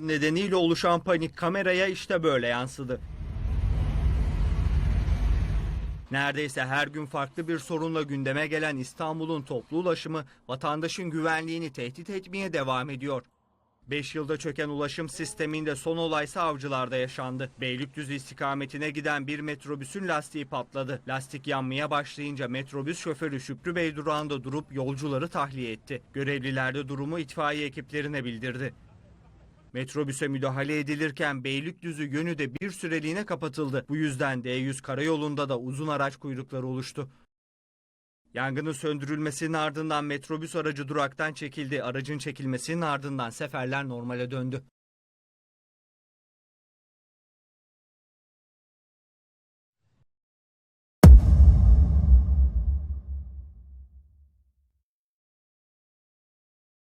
Nedeniyle oluşan panik kameraya işte böyle yansıdı. Neredeyse her gün farklı bir sorunla gündeme gelen İstanbul'un toplu ulaşımı vatandaşın güvenliğini tehdit etmeye devam ediyor. 5 yılda çöken ulaşım sisteminde son olaysa avcılarda yaşandı. Beylikdüzü istikametine giden bir metrobüsün lastiği patladı. Lastik yanmaya başlayınca metrobüs şoförü Şükrü Bey durağında durup yolcuları tahliye etti. Görevliler de durumu itfaiye ekiplerine bildirdi. Metrobüse müdahale edilirken Beylikdüzü yönü de bir süreliğine kapatıldı. Bu yüzden D100 karayolunda da uzun araç kuyrukları oluştu. Yangının söndürülmesinin ardından metrobüs aracı duraktan çekildi. Aracın çekilmesinin ardından seferler normale döndü.